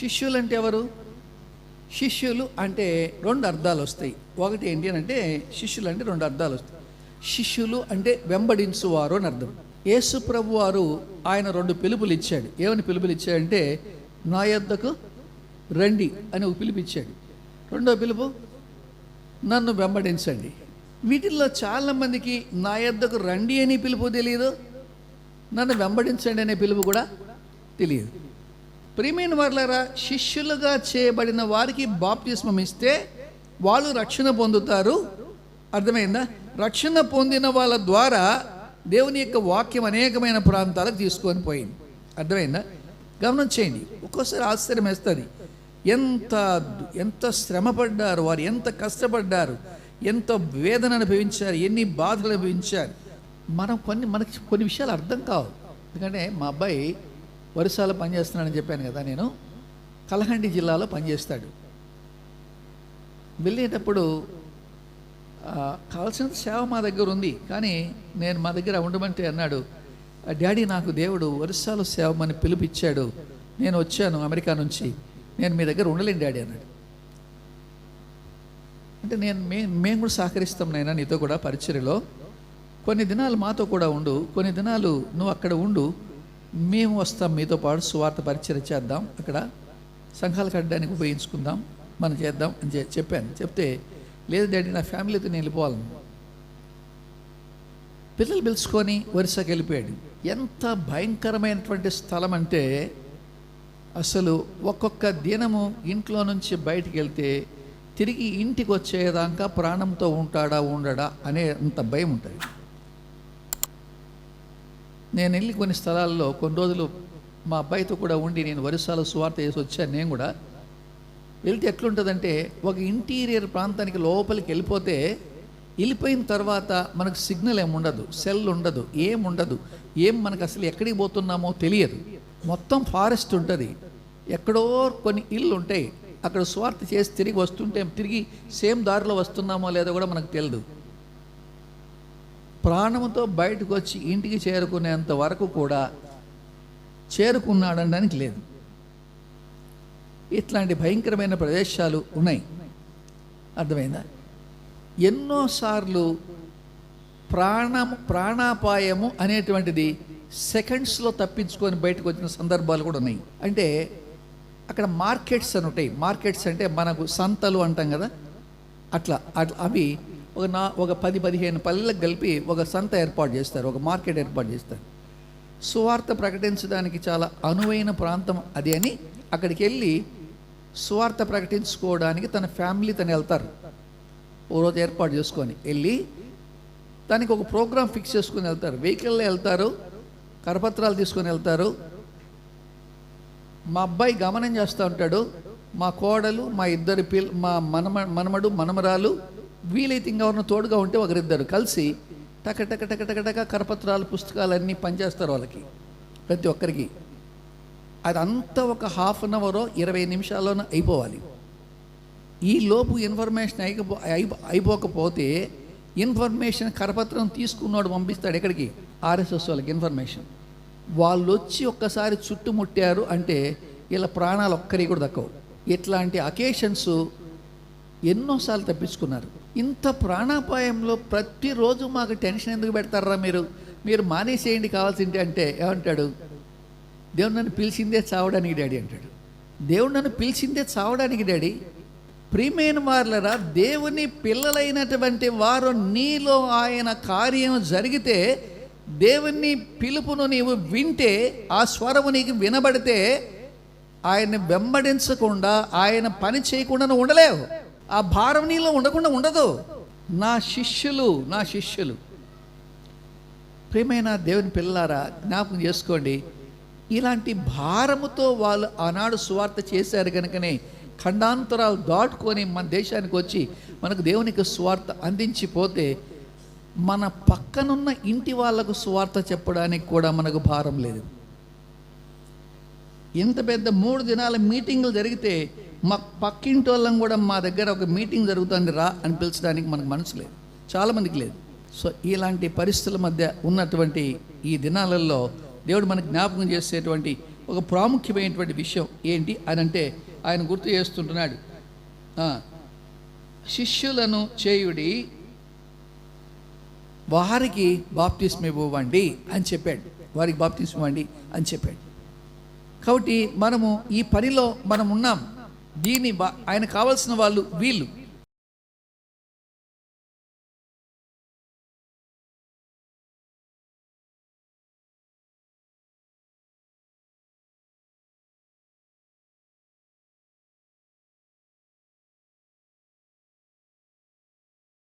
శిష్యులు అంటే ఎవరు? శిష్యులు అంటే రెండు అర్థాలు వస్తాయి. ఒకటి ఏంటి అని అంటే శిష్యులు అంటే రెండు అర్థాలు వస్తాయి. శిష్యులు అంటే వెంబడించువారు అని అర్థం. యేసు ప్రభు వారు ఆయన రెండు పిలుపులు ఇచ్చాడు. ఏమని పిలుపులు ఇచ్చాడంటే నా యొద్దకు రండి అని ఒక పిలుపు ఇచ్చాడు. రెండో పిలుపు నన్ను వెంబడించండి. వీటిల్లో చాలామందికి నా యొద్దకు రండి అని పిలుపు తెలియదు నన్ను వెంబడించండి అనే పిలుపు కూడా తెలియదు ప్రియమైన వారులారా శిష్యులుగా చేయబడిన వారికి బాప్తిస్మం ఇస్తే వాళ్ళు రక్షణ పొందుతారు. అర్థమైందా? రక్షణ పొందిన వాళ్ళ ద్వారా దేవుని యొక్క వాక్యం అనేకమైన ప్రాంతాలకు తీసుకొని పోయింది. అర్థమైందా? గమనం చేయండి. ఒక్కోసారి ఆశ్చర్యం వేస్తుంది. ఎంత ఎంత శ్రమపడ్డారు వారు ఎంత కష్టపడ్డారు ఎంత వేదన అనుభవించారు ఎన్ని బాధలు అనుభవించారు. మనం కొన్ని మనకి కొన్ని విషయాలు అర్థం కావు. ఎందుకంటే మా అబ్బాయి వరుసలో పనిచేస్తున్నాడని చెప్పాను కదా నేను. కలహండి జిల్లాలో పనిచేస్తాడు. వెళ్ళేటప్పుడు కావాల్సిన సేవ మా దగ్గర ఉంది కానీ నేను మా దగ్గర ఉండమంటే అన్నాడు "ఆ, డాడీ నాకు దేవుడు వరుసాలు సేవమని పిలిపిచ్చాడు నేను వచ్చాను అమెరికా నుంచి. నేను మీ దగ్గర ఉండలేను డాడీ అన్నాడు. అంటే నేను మే మేము కూడా సహకరిస్తాం నైనా నీతో కూడా పరిచర్యలో. కొన్ని దినాలు మాతో కూడా ఉండు కొన్ని దినాలు నువ్వు అక్కడ ఉండు మేము వస్తాం మీతో పాటు సువార్త పరిచయం చేద్దాం. అక్కడ సంఘాలు కట్టడానికి ఉపయోగించుకుందాం. మనం చేద్దాం అని చె- చెప్పాను. చెప్తే లేదు డాడీ నా ఫ్యామిలీతో నేను వెళ్ళిపోవాలను పిల్లలు పిలుచుకొని వరుసకి వెళ్ళిపోయాడు. ఎంత భయంకరమైనటువంటి స్థలం అంటే అసలు ఒక్కొక్క దినము ఇంట్లో నుంచి బయటికి వెళ్తే తిరిగి ఇంటికి వచ్చేదాకా ప్రాణంతో ఉంటాడా ఉండడా అనే అంత భయం ఉంటుంది. నేను వెళ్ళి కొన్ని స్థలాల్లో కొన్ని రోజులు మా అబ్బాయితో కూడా ఉండి నేను వరుసాల సువార్త చేసి వచ్చాను నేను కూడా. వెళ్తే ఎట్లుంటుందంటే ఒక ఇంటీరియర్ ప్రాంతానికి లోపలికి వెళ్ళిపోతే వెళ్ళిపోయిన తర్వాత మనకు సిగ్నల్ ఏముండదు సెల్ ఉండదు ఏముండదు ఏం మనకు అసలు ఎక్కడికి పోతున్నామో తెలియదు. మొత్తం ఫారెస్ట్ ఉంటుంది. ఎక్కడో కొన్ని ఇల్లు ఉంటాయి. అక్కడ స్వార్థ చేసి తిరిగి వస్తుంటే తిరిగి సేమ్ దారిలో వస్తున్నామో లేదో కూడా మనకు తెలియదు ప్రాణంతో బయటకు వచ్చి ఇంటికి చేరుకునేంత వరకు కూడా చేరుకున్నాడనడానికి లేదు. ఇట్లాంటి భయంకరమైన ప్రదేశాలు ఉన్నాయి. అర్థమైందా? ఎన్నోసార్లు ప్రాణము ప్రాణాపాయము అనేటువంటిది సెకండ్స్లో తప్పించుకొని బయటకు వచ్చిన సందర్భాలు కూడా ఉన్నాయి. అంటే అక్కడ మార్కెట్స్ అని ఉంటాయి. మార్కెట్స్ అంటే మనకు సంతలు అంటాం కదా? అట్లా అట్లా అవి ఒక నా ఒక పది పదిహేను పల్లెలకు కలిపి ఒక సంత ఏర్పాటు చేస్తారు ఒక మార్కెట్ ఏర్పాటు చేస్తారు. సువార్త ప్రకటించడానికి చాలా అనువైన ప్రాంతం అది అని అక్కడికి వెళ్ళి సువార్త ప్రకటించుకోవడానికి తన ఫ్యామిలీ తను వెళ్తారు. ఓ రోజు ఏర్పాటు చేసుకొని వెళ్ళి దానికి ఒక ప్రోగ్రామ్ ఫిక్స్ చేసుకొని వెళ్తారు. వెహికల్లో వెళ్తారు కరపత్రాలు తీసుకొని వెళ్తారు. మా అబ్బాయి గమనం చేస్తూ ఉంటాడు మా కోడలు మా ఇద్దరు పిల్ మా మనమ మనమడు మనమరాలు వీలైతే ఇంకెవరిన తోడుగా ఉంటే ఒకరిద్దరు కలిసి టక టక టక టక టక కరపత్రాలు పుస్తకాలన్నీ పనిచేస్తారు వాళ్ళకి ప్రతి ఒక్కరికి. అదంతా ఒక హాఫ్ అన్ అవరో ఇరవై నిమిషాల్లోనే అయిపోవాలి. ఈ లోపు ఇన్ఫర్మేషన్ అయిపో అయిపోకపోతే ఇన్ఫర్మేషన్ కరపత్రం తీసుకున్నాడు పంపిస్తాడు ఎక్కడికి? ఆర్ఎస్ఎస్ వాళ్ళకి ఇన్ఫర్మేషన్. వాళ్ళు వచ్చి ఒక్కసారి చుట్టుముట్టారు అంటే ఇలా ప్రాణాలు ఒక్కరికి కూడా దక్కవు. ఇట్లాంటి అకేషన్స్ ఎన్నోసార్లు తప్పించుకున్నారు. ఇంత ప్రాణాపాయంలో ప్రతిరోజు మాకు టెన్షన్ ఎందుకు పెడతారా మీరు? మీరు మానేసేయండి కావాల్సింది అంటే ఏమంటాడు? దేవుడు నన్ను పిలిచిందే చావడానికి డాడీ అంటాడు. దేవుడు నన్ను పిలిచిందే చావడానికి డాడీ? ప్రియమైన వార్లరా దేవుని పిల్లలైనటువంటి వారు నీలో ఆయన కార్యం జరిగితే దేవుని పిలుపును నీవు వింటే ఆ స్వరము నీకు వినబడితే ఆయన్ని వెంబడించకుండా ఆయన పని చేయకుండా నువ్వు ఉండలేవు. ఆ భారం నీలో ఉండకుండా ఉండదు. నా శిష్యులు నా శిష్యులు. ప్రేమైన దేవుని పిల్లారా జ్ఞాపకం చేసుకోండి. ఇలాంటి భారముతో వాళ్ళు ఆనాడు సువార్త చేశారు కనుకనే ఖండాంతరాలు దాటుకొని మన దేశానికి వచ్చి మనకు దేవునికి సువార్త అందించిపోతే మన పక్కనున్న ఇంటి వాళ్ళకు సువార్త చెప్పడానికి కూడా మనకు భారం లేదు. ఇంత పెద్ద మూడు దినాల మీటింగులు జరిగితే మా పక్కింటి వాళ్ళం కూడా మా దగ్గర ఒక మీటింగ్ జరుగుతుంది రా అని పిలిచడానికి మనకు మనసు లేదు. చాలామందికి లేదు. సో ఇలాంటి పరిస్థితుల మధ్య ఉన్నటువంటి ఈ దినాలలో దేవుడు మనకు జ్ఞాపకం చేసేటువంటి ఒక ప్రాముఖ్యమైనటువంటి విషయం ఏంటి అని అంటే ఆయన గుర్తు చేస్తుంటున్నాడు. శిష్యులను చేయుడి వారికి బాప్తిస్మ ఇవ్వండి అని చెప్పాడు. వారికి బాప్తిస్మ ఇవ్వండి అని చెప్పాడు. కాబట్టి మనము ఈ పనిలో మనం ఉన్నాం దీన్ని బా- ఆయన కావాల్సిన వాళ్ళు వీళ్ళు.